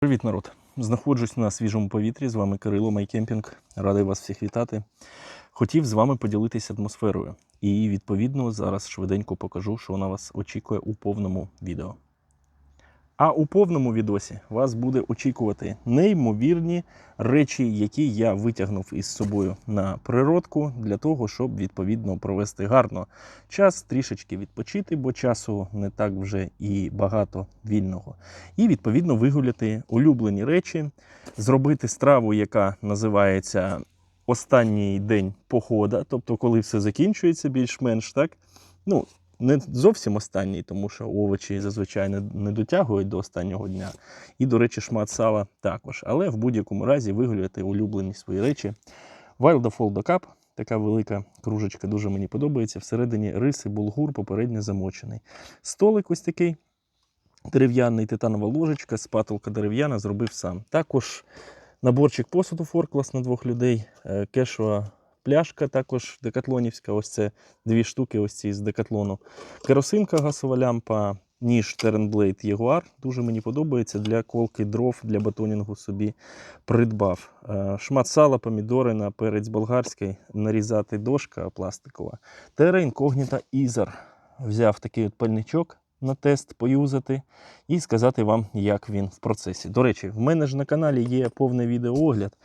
Привіт, народ! Знаходжусь на свіжому повітрі. З вами Кирило Майкемпінг. Радий вас всіх вітати. Хотів з вами поділитися атмосферою. І відповідно зараз швиденько покажу, що на вас очікує у повному відео. А у повному відосі вас буде очікувати неймовірні речі, які я витягнув із собою на природку для того, щоб відповідно провести гарно час, трішечки відпочити, бо часу не так вже і багато вільного. І відповідно вигуляти улюблені речі, зробити страву, яка називається останній день похода, тобто, коли все закінчується більш-менш так. Ну, не зовсім останній, тому що овочі зазвичай не, не дотягують до останнього дня. І, до речі, шмат сала також. Але в будь-якому разі вигуляти улюблені свої речі. Wild of Old Cup, така велика кружечка, дуже мені подобається. Всередині риси, булгур, попередньо замочений. Столик ось такий дерев'яний, титанова ложечка, спатулка дерев'яна, зробив сам. Також наборчик посуду форклас на двох людей, е, кешова пляшка, також декатлонівська. Ось це дві штуки, ось ці з декатлону. Керосинка, газова лямпа, ніж Terrenblade Jaguar. Дуже мені подобається для колки дров, для батонінгу собі придбав. Е, Шмат сала, помідори на перець болгарський, нарізати дошка пластикова. Terra Incognita Ізер. Взяв такий от пальничок на тест поюзати і сказати вам, як він в процесі. До речі, в мене ж на каналі є повний відеоогляд.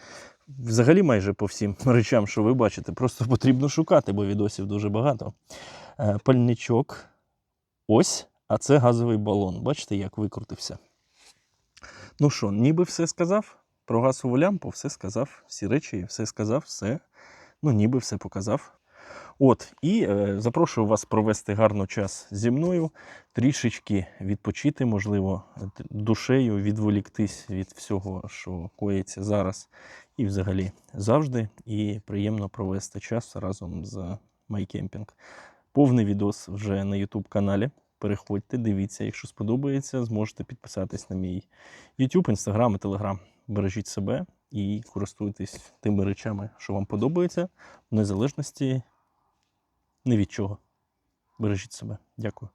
Взагалі майже по всім речам, що ви бачите, просто потрібно шукати, бо відосів дуже багато. Е, Пальничок. Ось, а це газовий балон. Бачите, як викрутився. Ну що, ніби все сказав. Про газову лямпу все сказав, всі речі, все сказав, все. Ну, ніби все показав. От, і е, запрошую вас провести гарно час зі мною, трішечки відпочити, можливо, душею, відволіктись від всього, що коїться зараз і взагалі завжди. І приємно провести час разом з MyCamping. Повний відос вже на YouTube каналі. Переходьте, дивіться, якщо сподобається, зможете підписатись на мій YouTube, Instagram і Telegram. Бережіть себе і користуйтесь тими речами, що вам подобається, в незалежності ні від чого. Бережіть себе. Дякую.